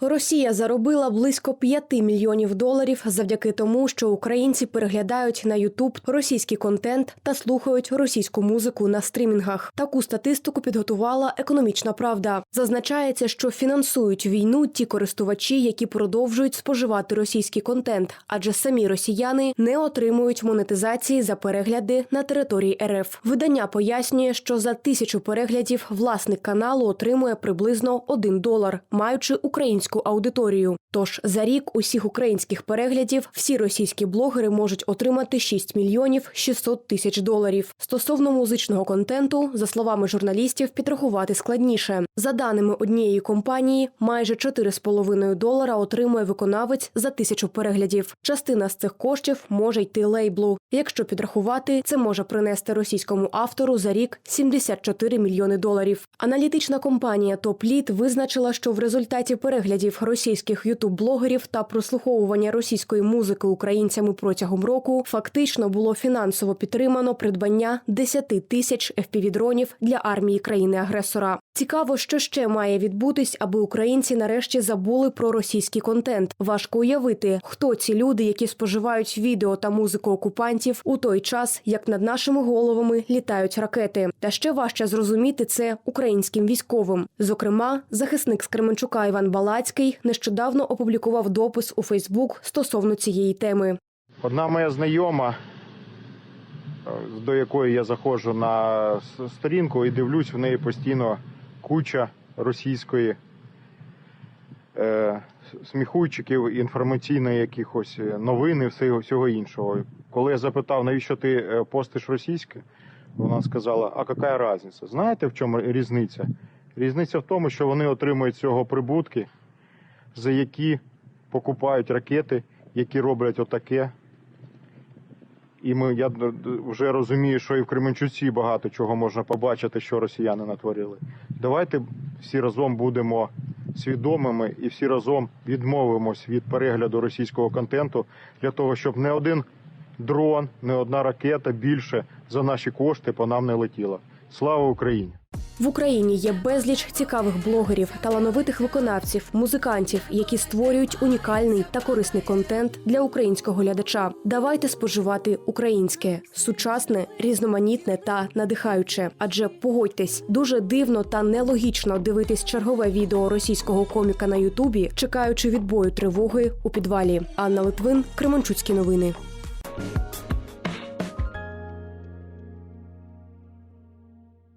Росія заробила близько 5 мільйонів доларів завдяки тому, що українці переглядають на Ютуб російський контент та слухають російську музику на стрімінгах. Таку статистику підготувала економічна правда. Зазначається, що фінансують війну ті користувачі, які продовжують споживати російський контент, адже самі росіяни не отримують монетизації за перегляди на території РФ. Видання пояснює, що за тисячу переглядів власник каналу отримує приблизно 1 долар, маючи українську аудиторію. Тож за рік усіх українських переглядів всі російські блогери можуть отримати 6 мільйонів 600 тисяч доларів. Стосовно музичного контенту, за словами журналістів, підрахувати складніше. За даними однієї компанії, майже 4,5 долара отримує виконавець за тисячу переглядів. Частина з цих коштів може йти лейблу. Якщо підрахувати, це може принести російському автору за рік 74 мільйони доларів. Аналітична компанія Топліт визначила, що в результаті переглядів російських ютуб-блогерів та прослуховування російської музики українцями протягом року фактично було фінансово підтримано придбання 10 тисяч FPV-дронів для армії країни-агресора. Цікаво, що ще має відбутись, аби українці нарешті забули про російський контент. Важко уявити, хто ці люди, які споживають відео та музику окупантів у той час, як над нашими головами літають ракети. Та ще важче зрозуміти це українським військовим. Зокрема, захисник з Кременчука Іван Балацький нещодавно опублікував допис у Фейсбук стосовно цієї теми. Одна моя знайома, е, до якої я заходжу на сторінку і дивлюсь, в неї постійно куча російської е, сміхуйчиків, інформаційної якихось е, новин і всього, всього іншого. Коли я запитав, навіщо ти е, постиш російське, вона сказала: а яка різниця? Знаєте, в чому різниця? Різниця в тому, що вони отримують цього прибутки, за які покупають ракети, які роблять отаке. І ми, я вже розумію, що і в Кременчуці багато чого можна побачити, що росіяни натворили. Давайте всі разом будемо свідомими і всі разом відмовимось від перегляду російського контенту для того, щоб не один дрон, не одна ракета більше за наші кошти по нам не летіла. Слава Україні! В Україні є безліч цікавих блогерів, талановитих виконавців, музикантів, які створюють унікальний та корисний контент для українського глядача. Давайте споживати українське, сучасне, різноманітне та надихаюче. Адже погодьтесь, дуже дивно та нелогічно дивитись чергове відео російського коміка на Ютубі, чекаючи відбою тривоги у підвалі. Анна Литвин, Кременчуцькі новини.